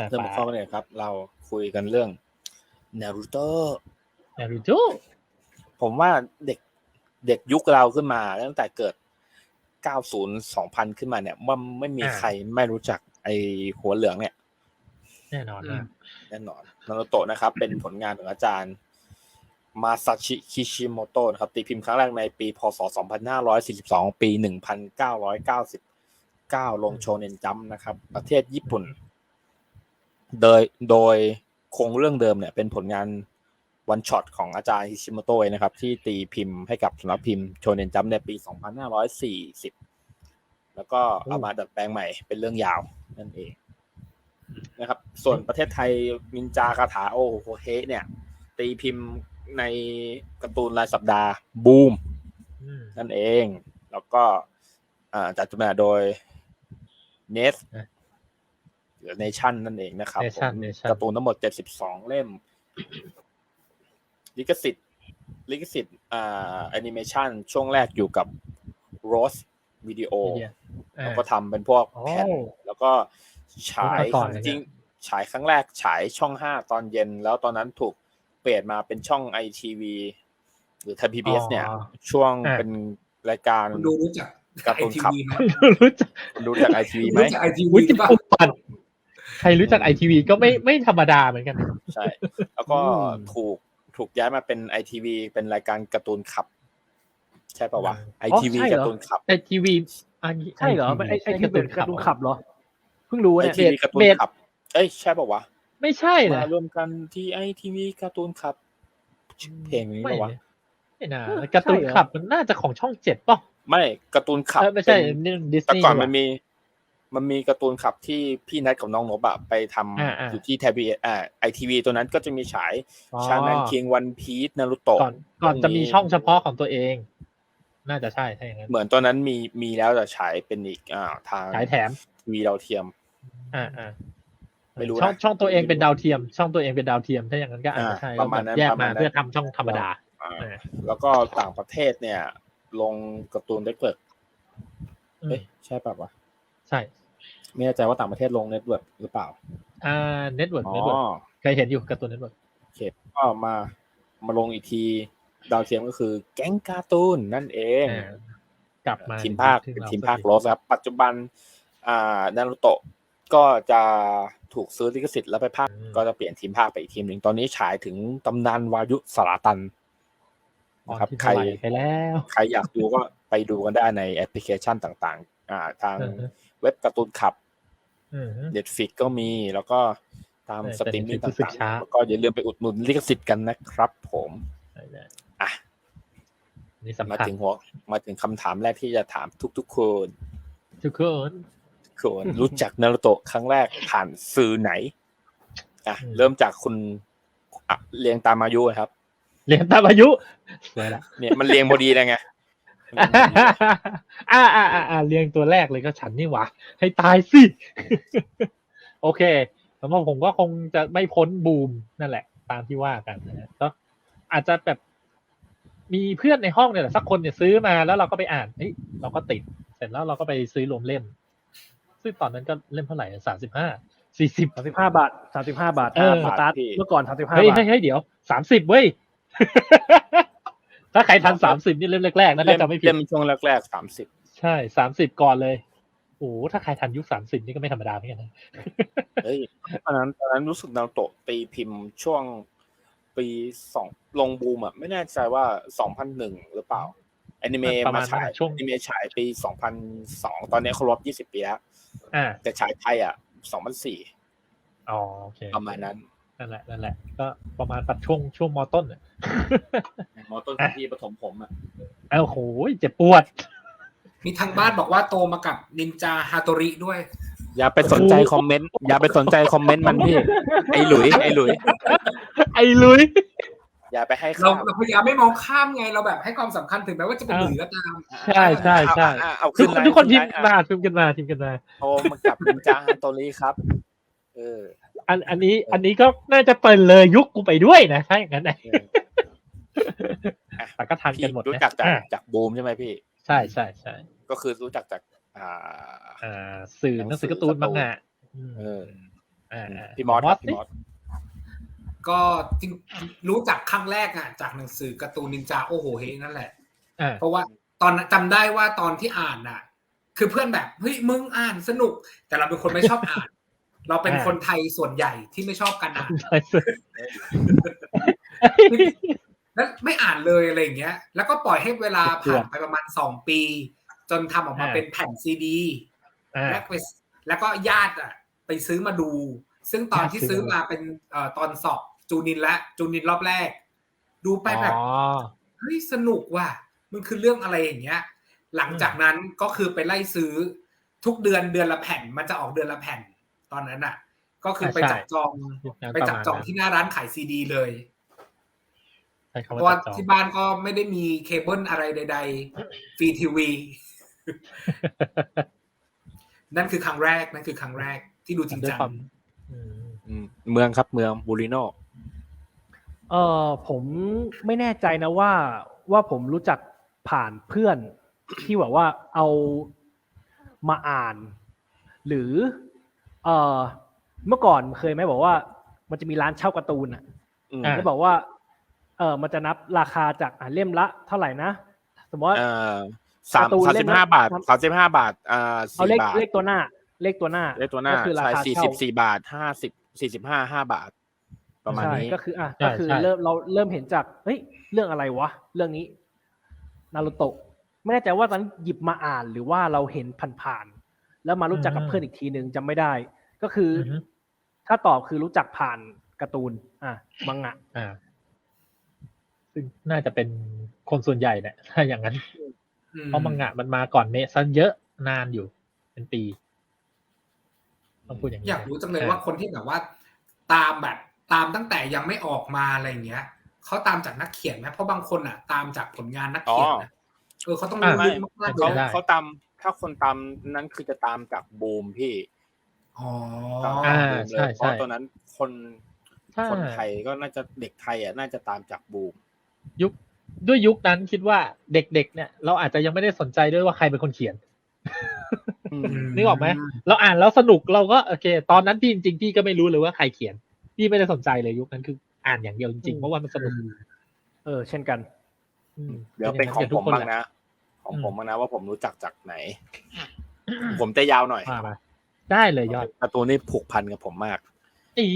อ่าเริ่มป่าข้อกันเลยครับ เราคุยกันเรื่องนารูโตนารูโตะผมว่าเด็กเด็กยุคเราขึ้นมาตั้งแต่เกิด 90 2000 ขึ้นมาเนี่ยว่าไม่มีใครไม่รู้จักไอ้หัวเหลืองเนี่ย แน่นอนนะแน่นอนนารูโตะนะครับ เป็นผลงานของอาจารย์มาซาชิคิชิโมโตะนะครับตีพิมพ์ครั้งแรกในปี พศ 2542 ปี 1999 ลงโชเนนจัมป์นะครับ ประเทศญี่ปุ่น โดยโดยคงเรื่องเดิมเนี่ยเป็นผลงานวันช็อตของอาจารย์ฮิชิโมโตะนะครับ ที่ตีพิมพ์ให้กับสำนักพิมพ์โชเนนจัมป์ในปี 2540 แล้วก็เอามาดัดแปลงใหม่เป็นเรื่องยาวนั่นเองนะครับ ส่วนประเทศไทยมินจาคาถาโอโฮเฮเนี่ย ตีพิมพ์ในการ์ตูนรายสัปดาห์บูมอืมนั่นเอง แล้วก็อ่าจัดจำหน่ายโดยเนสนะ หรือเนชั่นนั่นเองนะครับ Nation ผม Nation การ์ตูนทั้งหมด72เล่ม ลิขสิทธิ์ลิขสิทธิ์อ่าแอนิเมชันช่วงแรกอยู่กับ Rose Video เดียอ่าแล้วก็ทำเป็นพวกแผ่นโอ้แล้วก็ฉายมาก่อนเลยเนี่ยจริงๆฉายครั้งแรกฉายช่องห้าตอนเย็น แล้วตอนนั้นถูกเปลี่ยนมาเป็นช่องไอทีวีหรือไทยพีบีเอสเนี่ยอ๋อช่วงอ่าเป็นรายการคุณดูรู้จักการ์ตูนไอทีครับวีไหมรู้จักรู้จากไอทีวีไหมรู้จักไอทีวุวีฒิป่ะภูมิพันธ์ ใครรู้จักไอทีวีก็ไม่ไม่ธรรมดาเหมือนกัน ใช่ แล้วก็อืมถูกถูกย้ายมาเป็นไอทีวีเป็นรายการการ์ตูนขับ ใช่ป่าวะไออ๋อทีวีใช่เหรอการ์ตูนขับไอทีวีอันนี้ใช่เหรอมันไอไอที่เป็นการ์ตูนขับเหรอเพิ่งรู้ไอเนี่ยทีวีการ์ตูนขับ เอ้ยใช่ป่าวะไม่ใช่มานะรวมกันที่ไอทีวีการ์ตูนขับชื่อเพลงนี้ไม่ป่าวะไม่น่าการ์ตูนขับมันน่าจะของช่องเจ็ดป่ะไม่การ์ตูนขับเออไม่ใช่เป็นนี่ดิสแต่นีย์ก่อนมันมี มันมีการ์ตูนขับที่พี่นัทกับน้องนบอะไปทำอ่าอ่าอยู่ที่ไทยพีอ่าไอทีวีตัวนั้นก็จะมีฉายชาแมนคิงวันพีซนารุโตะก่อนก่อนจะมีช่องเฉพาะของตัวเอง น่าจะใช่ถ้าอย่างนั้นเหมือนตอนนั้นมีมีแล้วแต่ฉายเป็นอีกอ่าทางฉายแถมทีวีดาวเทียม อ่าอ่าไม่รู้นะช่องช่องตัวเองเป็นดาวเทียม ช่องตัวเองเป็นดาวเทียมถ้าอย่างนั้นก็อาจจะใช่อ่าประมาณนั้นแยกประมามาณนั้นเพื่อทำช่องธรรมดาอ่าเออแล้วก็ต่างประเทศเนี่ย ลงการ์ตูนเน็ตเวิร์กอืมเอ้ยใช่ป่ะวะใช่ ไม่แน่ใจว่าต่างประเทศลงเน็ตเวิร์กหรือเปล่า อ่าเน็ตเวิร์กอ๋อเน็ตเวิร์กเคยเห็นอยู่การ์ตูนเน็ตเวิร์กโอเคก็มามาลงอีกทีดาวเทียมก็คือแก๊งการ์ตูนนั่นเอง กลับมาทีมภาคถึงเป็นเรทีมภาคสัโรสครับ ปัจจุบัน อ่านารุโตะก็จะถูกซื้อลิขสิทธิ์แล้วไปภาคก็จะเปลี่ยนทีมภาคไปอีกทีมหนึ่งตอนนี้ฉายถึงตำนานวายุสลาตันตอนนะครับที่ใครเท่าไหร่ไปแล้ว ใครอยากดูก็ไปดูกันได้ในแอปพลิเคชันต่าง ๆ อ่า ทางอือฮึ เว็บการ์ตูนขับอืมเน็ตฟิกก็มีแล้วก็ตามเออสตรีมมิ่งแต่ Netflix รู้สึกต่างช้าๆแล้วก็อย่าลืมไปอุดหนุนลิขสิทธิ์กันนะครับผมอะนี่สำมาคัญถึงหัวมาถึงคำถามแรกที่จะถามทุกๆคนทุกคนคนรู้จักนารุโตะครั้งแรกผ่านสื่อไหนอะอืมเริ่มจากคุณอะเรียงตามอายุครับ เรียนตามอายุสวยละเนี่ยมันเรียงพอดีเลยไง อ่าอ่าอ่าอ่าเรียงตัวแรกเลยก็ฉันนี่หว่าให้ตายสิ โอเคสำหรับผมก็คงจะไม่พ้นบูมนั่นแหละ ตามที่ว่ากันนะฮะก็อาจจะแบบมีเพื่อนในห้องเนี่ยแหละสักคนเนี่ยซื้อมาแล้วเราก็ไปอ่านเฮ้ยเราก็ติด เสร็จแล้วเราก็ไปซื้อรวมเล่ม ซึ่งตอนนั้นก็เล่มเท่าไหร่สามสิบห้าสี่สิบสามสิบห้าบาทสามสิบห้าบาทเออสตาร์ทพี่เมื่อก่อนสามสิบห้าเฮ้ยบาทเฮ้ยเฮ้ยเดี๋ยวสามสิบเว้ย ถ้าใครทันสามสิบนี่เล่มแรกๆนะเล่ถ้ามจำไม่ผิดเล่มช่วงแรกๆสามสิบใช่สามสิบก่อนเลยโอ้โหถ้าใครทันยุคสามสิบนี่ก็ไม่ธรรมดาเหมือนกันนะเฮ้ยตอนนั้นตอนนั้นรู้สึกนารุโตะตีพิมพ์ช่วงปีสองลงบูมอะไม่แน่ใจว่าสองพันหนึ่งหรือเปล่าแอนิเมะประมามาณฉายนั้นช่วงแอนิเมะฉายปีสองพันสองตอนนี้เขารบยี่สิบปีแล้วอ่าแต่ฉายไทยอะสองพันสี่อ๋อโอเคประมาณนั้น นั่นแหละนั่นแหละ ก็ประมาณปัดช่วงช่วงมอต้นอะมอต้นของพี่ปฐมผมอะเอ้าโหเจ็บปวด มีทางบ้านบอกว่าโตมากับนินจาฮาโตริด้วย อย่าไปสนใจคอมเมนต์อย่าไปสนใจคอมเมนต์มันพี่ ไอ้หลุย ไอ้หลุย ไอ้ลุย อย่าไปให้เราข้าวเราพยายามไม่มองข้ามไงเราแบบให้ความสำคัญถึงแม้ว่าจะเป็นหลุยก็ตาม ใช่ใช่ใช่เอาเอาทุขึ้กนคนไลทุกคนพิมพ์ขึ้มาไลพิมพ์กันมาพิมพ์กันมาโทรมากับนินจาฮันโตริครับ เออ อันอันนี้ อันนี้ก็น่าจะเปิดเลยยุคกูไปด้วยนะถ้าอย่างนั้นนะเออแต่ก็ทันพี่กันหมดรู้นะจักจากอ่าจากบูมใช่ไหมพี่ ใช่ใช่ใช่ก็คือรู้จักจากอ่าอ่าสื่อหนังสือการ์ตูนหนังสือการ์ตูนบางอะอืมเอออ่าพี่มอสครับสิพี่มอสก็จริงรู้จักครั้งแรกอะ จากหนังสือการ์ตูนนินจาโอโหเฮนั่นแหละอ่าเพราะว่าตอนนั้นจำได้ว่าตอนที่อ่านน่ะ คือเพื่อนแบบเฮ้ยมึงอ่านสนุก แต่เราเป็นคนไม่ชอบอ่าน เราเป็นคนไทยส่วนใหญ่ที่ไม่ชอบการอ่านใช่ใช่แล้วไม่อ่านเลยอะไรอย่างเงี้ย แล้วก็ปล่อยให้เวลาผ่านไปประมาณสองปี จนทำออกมาเป็นแผ่นซีดีอ่าแล้วไปแล้วก็ญาติอะ ไปซื้อมาดู ซึ่งตอนที่ญาติซื้ซื้ออมามาเป็นเอ่อตอนสอบจูนินและจูนินรอบแรก ดูไปแบบอ๋อเฮ้ยสนุกว่ะมันคือเรื่องอะไรอย่างเงี้ย หลังจากนั้นก็คือไปไล่ซื้อทุกเดือนเดือนละแผ่น มันจะออกเดือนละแผ่น ตอนนั้นอะ ก็คือไปใช่จับจองยุคนั้นไปจับจองประมาณนั้นที่หน้าร้านขายซีดีเลยใช้เพคำราะว่าว่าจับจองที่บ้านก็ไม่ได้มีเคเบิลอะไรใด ๆ ฟรีทีวี นั่นคือครั้งแรกนั่นคือครั้งแรกที่ดูจริงด้วยจังความอืมอืมเมืองครับเมืองบูริโนเออผมไม่แน่ใจนะว่า ว่าผมรู้จักผ่านเพื่อนที่แบบว่าเอามาอ่าน หรือ เออเมื่อก่อนเคยไหมบอกว่า มันจะมีร้านเช่าการ์ตูนอะอืมอะแล้วบอกว่า เออมันจะนับราคาจากอ่าเล่มละเท่าไหร่นะสมมติว่าเอ่อสามการ์ตูนสามเล่สิมบละห้าบาทสามสามสิบห้าบาทอ่าเอาสี่เลขบาทเลขตัวหน้า เลขตัวหน้า เลขตัวหน้าก็คือราใช่คาสี่เช่าสิบสี่บาทห้าสิบสี่สิบห้าห้าบาท ประมาณใช่นี้ก็คือ อะใช่ก็คือใช่เริ่มเราเริ่มเห็นจากเฮ้ยเรื่องอะไรวะ เรื่องนี้นารุโตะไม่แน่ใจว่าตอนนั้นหยิบมาอ่านหรือว่าเราเห็นผ่านๆ แล้วมารู้จักกับอืมเพื่อนอีกทีหนึ่งจำไม่ได้ ก็คือออฮึถ้าตอบคือรู้จักผ่านการ์ตูน อะมังงะอ่าซึ่งน่าจะเป็นคนส่วนใหญ่แหละถ้าอย่างนั้นอืเพราะมังงะมันมาก่อนเมซันเยอะนานอยู่ เป็นปีต้องพูดอย่างนี้อยากรู้จังเลยออว่าคนที่แบบว่า ตามแบบตามตั้งแต่ยังไม่ออกมาอะไรอย่างเงี้ยเขาตามจากนักเขียนไหมเพราะบางคนอะ ตามจากผลงานนักเขียนนะเออเขาต้องรู้อ่าลึกมากๆเลเขายได้เขาตาม ถ้าคนตามนั้นคือจะตามจากบูมพี่อ๋อตามอ่าจากบูมเลใช่ยใช่เพราะตอนนั้นคนถ้าคนไทยก็น่าจะเด็กไทยอะน่าจะตามจากบูม ยุคด้วยยุคนั้นคิดว่าเด็กๆ เนี่ย เราอาจจะยังไม่ได้สนใจด้วยว่าใครเป็นคนเขียนนึกออกไหมเราอ่านแล้วสนุกเราก็โอเค ตอนนั้นพี่จริงๆพี่ก็ไม่รู้เลยว่าใครเขียน พี่ไม่ได้สนใจเลยยุคนั้นคืออ่านอย่างเดียวจริงๆเพราะว่ามันสนุกเออ เช่นกันอืมเดี๋ยวเป็นของทุผกมคนบ้างแหละนะ ของผมบ้างนะว่าผมรู้จักจากไหน ผมจะยาวหน่อยว่ามาได้เลยยอดการ์ตูนนี่ผูกพันกับผมมากอี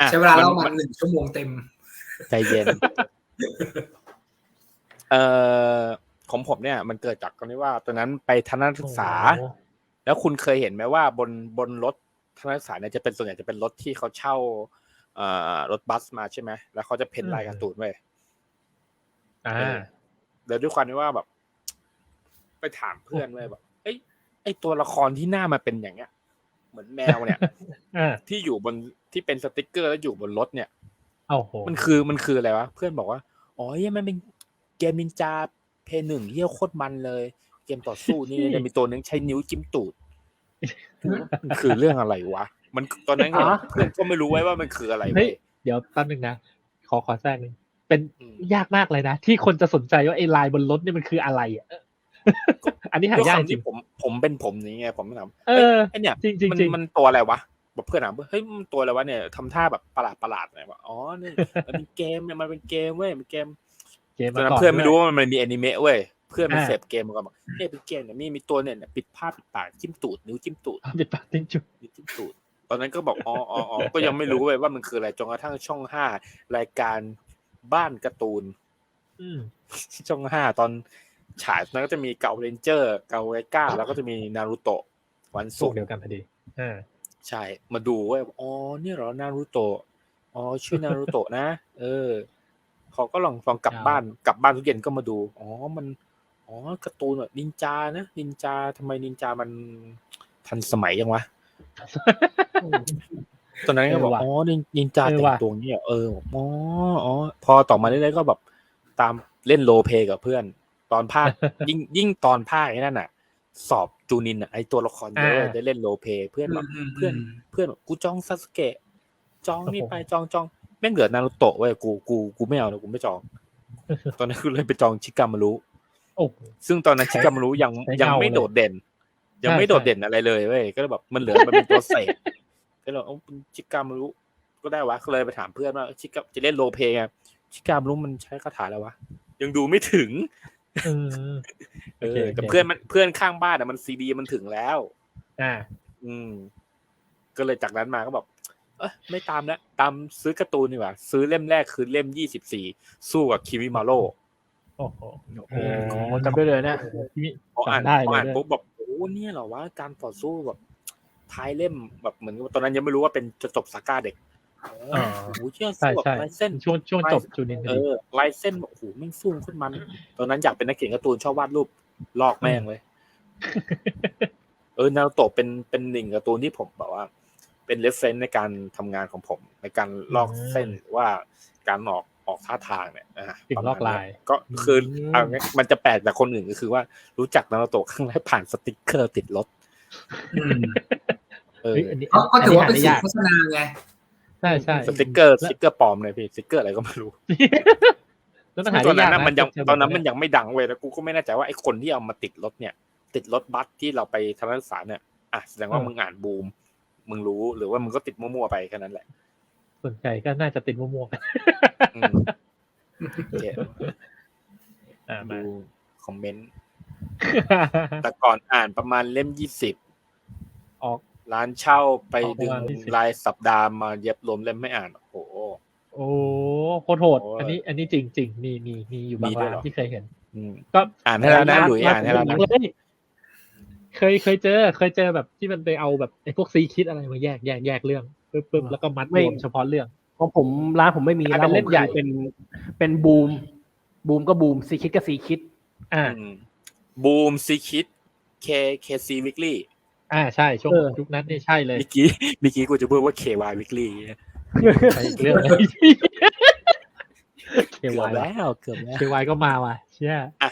อะใช้เวลาเล่ามัมานหนึ่งชั่วโมงเต็ม ใจเย็น เอ่อของผมเนี่ย มันเกิดจากตรงที่ว่าตอนนั้นไปทัศนศึกษาโอ้โหแล้วคุณเคยเห็นไหมว่าบนบนรถทัศนศึกษาเนี่ยจะเป็นส่วนใหญ่จะเป็นรถที่เขาเช่า เอ่อรถบัสมาใช่ไหมแล้วเขาจะเพ้นลายการ์ตูนไว้อ่าเดี๋ยวด้วยความที่ว่าแบบ ไปถามเพื่อนไว้แบบเอ้ยไอตัวละครที่หน้ามาเป็นอย่างเงี้ย เหมือนแมวเนี่ยอ่าที่อยู่บนที่เป็นสติกเกอร์แล้วอยู่บนรถเนี่ยโอ้โหมันคือมันคืออะไรวะเพื่อนบอกว่าอ๋อเฮียมันเป็นเกมนินจาเพย์หนึ่งเฮียโคตรมันเลย เกมต่อสู้นี่เนี่ยมีตัวหนึงใช้นิ้วจิ้มตูดมันคือเรื่องอะไรวะมันตอนนั้นเนี่ยอะเพื่อนก็ไม่รู้ไว้ว่ามันคืออะไรเฮ้เว้ยยเดี๋ยวแป๊บนึงนะขอขอแทรกหนึงเป็นอืมยากมากเลยนะที่คนจะสนใจว่าไอ้ลายบนรถนี่มันคืออะไรอะ อันนี้หาด้วยยากคามจริที่งผมผมเป็นผมนี้ไงผมไม่ถามเออไอเนี่ยจริงจริงมันจริงมันตัวอะไรวะบอกเพื่อนถามเฮ้ยมันตัวอะไรวะเนี่ยทำท่าแบบประหลาดประหลาดหน่อยว่าอ๋อเนี่ยมันเป็นเกมเนี่ยมันเป็นเกมเว้ยมันเกมเกมตอนมานั้นก่อนเพื่อนไม่ด้วยรู้ว่ามันมีแอนิเมะเว้ยเพื่อนมันอ่าเสพเกมมาก่อนบอกเนี่ยเป็นเกมเนี่ยมีมีตัวเนี่ยปิดผ้าปิดปากจิ้มตูดนิ้วจิ้มตูดปิดปากทิ้งจุดนิ้วจิ้มตูดตอนนั้นก็บอกอ๋ออ๋ออ๋อก็ยังไม่รู้เว้ยว่ามันคืออะไรจนกระทั่งช่องห้ารายการบ้านการ์ตูนอืมช่องห้าตอน ฉายตอนนั้นก็จะมีเก่าเรนเจอร์เก่าเวก้าแล้วก็จะมีนารูโตะวันสูศุกกร์เดียวกันพอดีอ่าใช่มาดูเว้ยอ๋อเนี่ยเหรอนารูโตะอ๋อชื่อนารูโตะนะ เออเขาก็ลองลองกลับบ้านกลับบ้านทุกเย็นก็มาดูอ๋อมันอ๋อการ์ตูนแบบนินจานะนินจาทำไมนินจามันทันสมัยยังวะตอนนั้นก็บอกเออว่ะอ๋อนินนินจาเออแต่งว่ะตัวนี้เหรอเอออ๋ออ๋อพอต่อมาเรื่อยๆก็แบบตามเล่นโรลเพลย์กับเพื่อน ตอนภาคยิ่งยิ่งตอนภาคไอ้นั่นน่ะ สอบจูนินอะไอตัวละครเยอะอ่าได้เล่นโรลเพลย์เพื่อนแบบเพื่อน เพื่อนบอกกูจองซาสเกะจองนี่โอ้โหไปจองจองแม่งเหลือนารุโตะเว้ยกูกูกูไม่เอานะกูไม่จอง ตอนนั้นคือเลยไปจองชิกามารุโอ้โหซึ่งตอนนั้นชิกามารุยังใช้ยังเงาไม่เลยโดดเด่น ยังไม่ใช่โดดเด่นอะไรเลยเว้ยก็เลยแบบมันเหลือมันเป็นตัวเศษก็เลยบอกเอ้าชิกามารุก็ได้วะก็เลยไปถามเพื่อนว่าชิกาจะเล่นโรลเพลย์ไงชิกามารุมันใช้คาถาแล้ววะยังดูไม่ถึง เออเอโอเคอโอเคแต่เพื่อนมันเพื่อนข้างบ้านอะมันซีดีมันถึงแล้ว อ่า อืม ก็เลยจากนั้นมาก็บอกเออไม่ตามแล้วตามซื้อการ์ตูนดีกว่า ซื้อเล่มแรกคือเล่มยี่สิบสี่สู้กับคิมิมาโร่โอ้โหโอ้โอ้จำได้เลยเนี่ยที่พออ่านจำได้พออ่านเลยด้วยปุ๊บแบบโอ้เนี่ยเหรอวะการต่อสู้แบบท้ายเล่มแบบเหมือนกับตอนนั้นยังไม่รู้ว่าเป็นจะจบซาก้าเด็กอ๋อ โอ้โหเชื่อใช่สู้แบบใช่ลายเส้นช่วงช่วงจบจูนินพเออดีอลายเส้นแบบโอ้โหแม่งสู้ขึ้นมัน ตอนนั้นอยากเป็นนักเขียนการ์ตูนชอบวาดรูปลอกแม่งเลย เออนารูโตะเป็นเป็นหนึ่งการ์ตูนที่ผมแบบว่า เป็นเรฟเฟนในการทำงานของผม ในการลอกเส้นหรือว่าการออกออกท่าทางเนี่ยอะถึงประลมอณกลายเนี้ก็คืออืมเอางี้มันจะแปลกจากคนอื่นก็คือว่ารู้จักนารูโตะครั้งแรกผ่านสติกเกอร์ติดรถอืมเออเฮ้ยอันนี้ก็ก็ถือว่าเป็นนนี้สื่หอโฆษณาไง ใช่ใช่สติกเกอร์สติกเกอร์ปลอมเลยพี่สติกเกอร์อะไรก็ไม่รู้แล้วมันหาตอนได้นั้นยากน่ะมันยังจะตอนนั้นมันจะยังไม่ดังเว้ยแล้วกูก็ไม่แน่ใจว่าไอ้คนที่เอามาติดรถเนี่ย ติดรถบัสที่เราไปทัศนศึกษาเนี่ยอะแสดงว่ามึงอ่านบูม มึงรู้หรือว่ามึงก็ติดมั่วๆไปแค่นั้นแหละส่วนใหญ่ก็น่าจะติดมั่วๆกันอืมโอเคอ่ามาดูคอมเมนต์แต่ก่อนอ่านประมาณเล่มยี่สิบออก ร้านเช่าไปออกประดึงมาณ20รายสัปดาห์มาเย็บรวมเล่มไม่อ่าน โอ้โหโอ้โคตรโหดโอ้ยอันนี้ อันนี้จริงจริงๆมีมีมีอยู่บามีงด้วยร้านเหรอที่เคยเห็นอืมก็อ่านให้แล้วนะหลุยอ่านให้แล้วนะเฮ้ยเคยเคยเจอ เคยเจอแบบที่มันไปเอาแบบไอ้พวกซีคิดอะไรมาแยกแยกแยกเรื่องปึ๊บปึ๊บแล้วก็มัดรวมเฉพาะเรื่องของผมร้านผมไม่มีอะร้านเป็นผเล่มมใหญ่คือเป็นเป็นบูม บูมก็บูมซีคิดก็ซีคิด อ่าบูมซีคิดเคเคซีวิกลี่ อ่าใช่ช่วงเออยุคนั้นนี่ใช่เลยเมื่อกี้เมื่อกี้กูจะพูดว่า KY Weekly ไปอีกเรื่องเลยเคเกือวาบยแล้วเกือบแล้วเควายก็มาว่ะเชี่ยอะ